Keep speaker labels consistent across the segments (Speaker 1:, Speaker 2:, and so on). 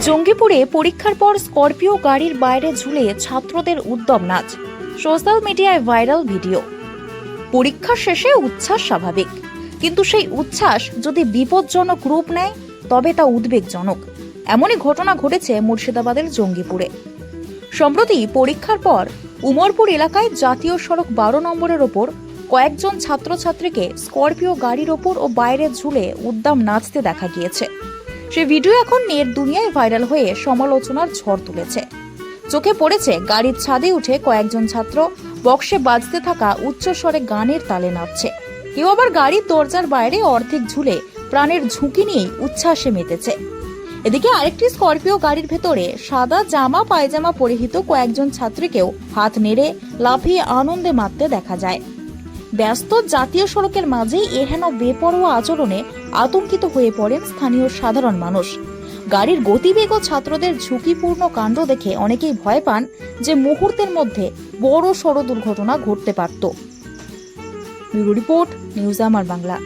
Speaker 1: জঙ্গিপুরে পরীক্ষার পর স্করপিও গাড়ির বাইরে ঝুলে ছাত্রদের উদ্যম নাচ। সোশ্যাল মিডিয়ায় ভাইরাল ভিডিও। পরীক্ষা শেষে উচ্ছ্বাস স্বাভাবিক। কিন্তু সেই উচ্ছ্বাস যদি বিপজ্জনক রূপ নেয়, তবে তা উদ্বেগজনক। এমনই ঘটনা ঘটেছে মুর্শিদাবাদের জঙ্গিপুরে। সম্প্রতি পরীক্ষার পর উমরপুর এলাকায় জাতীয় সড়ক বারো নম্বরের ওপর কয়েকজন ছাত্রছাত্রীকে স্করপিও গাড়ির ওপর ও বাইরে ঝুলে উদ্দাম নাচতে দেখা গিয়েছে। সে ভিডিও এখন নেট দুনিয়ায় ভাইরাল হয়ে সমালোচনার ঝড় তুলেছে। চোখে পড়েছে, গাড়ির ছাদে উঠে কয়েকজন ছাত্র বক্সে বাজতে থাকা উচ্চস্বরে গানের তালে নাচছে। কেউ আবার গাড়ির দরজার বাইরে অর্ধেক ঝুলে প্রাণের ঝুঁকি নিয়েই উচ্ছ্বাসে মেতেছে। এদিকে আরেকটি স্করপিও গাড়ির ভেতরে সাদা জামা, পায়জামা পরিহিত কয়েকজন ছাত্রীকেও হাত নেড়ে লাফিয়ে আনন্দে মাততে দেখা যায়। ব্যস্ত জাতীয় সড়কের মাঝেই এহেন বেপরোয়া আচরণে আতঙ্কিত হয়ে পড়েন স্থানীয় সাধারণ মানুষ। গাড়ির গতিবেগ ও ছাত্রদের ঝুঁকিপূর্ণ কাণ্ড দেখে অনেকেই ভয় পান যে মুহূর্তের মধ্যে বড় সড় দুর্ঘটনা ঘটতে পারত। রিপোর্ট, নিউজ আমার বাংলা।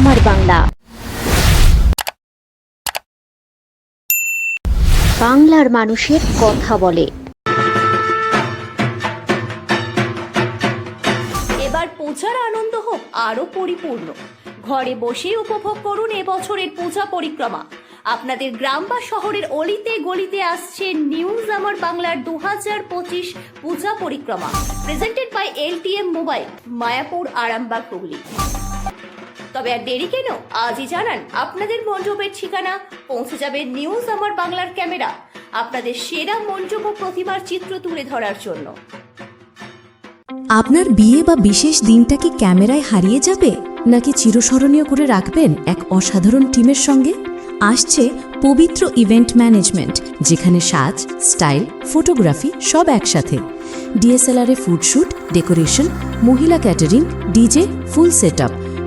Speaker 2: আমার বাংলা। বাংলার মানুষের কথা বলে।
Speaker 3: এবার পূজার আনন্দ হোক আরও পরিপূর্ণ। ঘরে বসেই উপভোগ করুন এবছরের পূজা পরিক্রমা। আপনাদের গ্রাম বা শহরের অলিতে গলিতে আসছে নিউজ আমার বাংলার দু হাজার পঁচিশ পূজা পরিক্রমা। Presented by LTM mobile Mayapur, Arambagh, Hooghly. তবে আর দেরি কেন? আজই জানান, আপনাদের মণ্ডপের ঠিকানা পৌঁছে যাবে নিউজ আমার বাংলার ক্যামেরা। আপনাদের সেরা মণ্ডপ ও প্রতিমার চিত্র তুলে ধরার জন্য।
Speaker 4: আপনার বিয়ে বা বিশেষ দিনটা কি ক্যামেরায় হারিয়ে যাবে? নাকি চিরস্মরণীয় করে রাখবেন এক অসাধারণ টিমের সঙ্গে? আসছে পবিত্র ইভেন্ট ম্যানেজমেন্ট, যেখানে সাজ, স্টাইল, ফটোগ্রাফি সব একসাথে। ডিএসএলআরে ফুডশ্যুট ডেকোরেশন, মহিলা ক্যাটারিং, ডিজে, ফুল সেট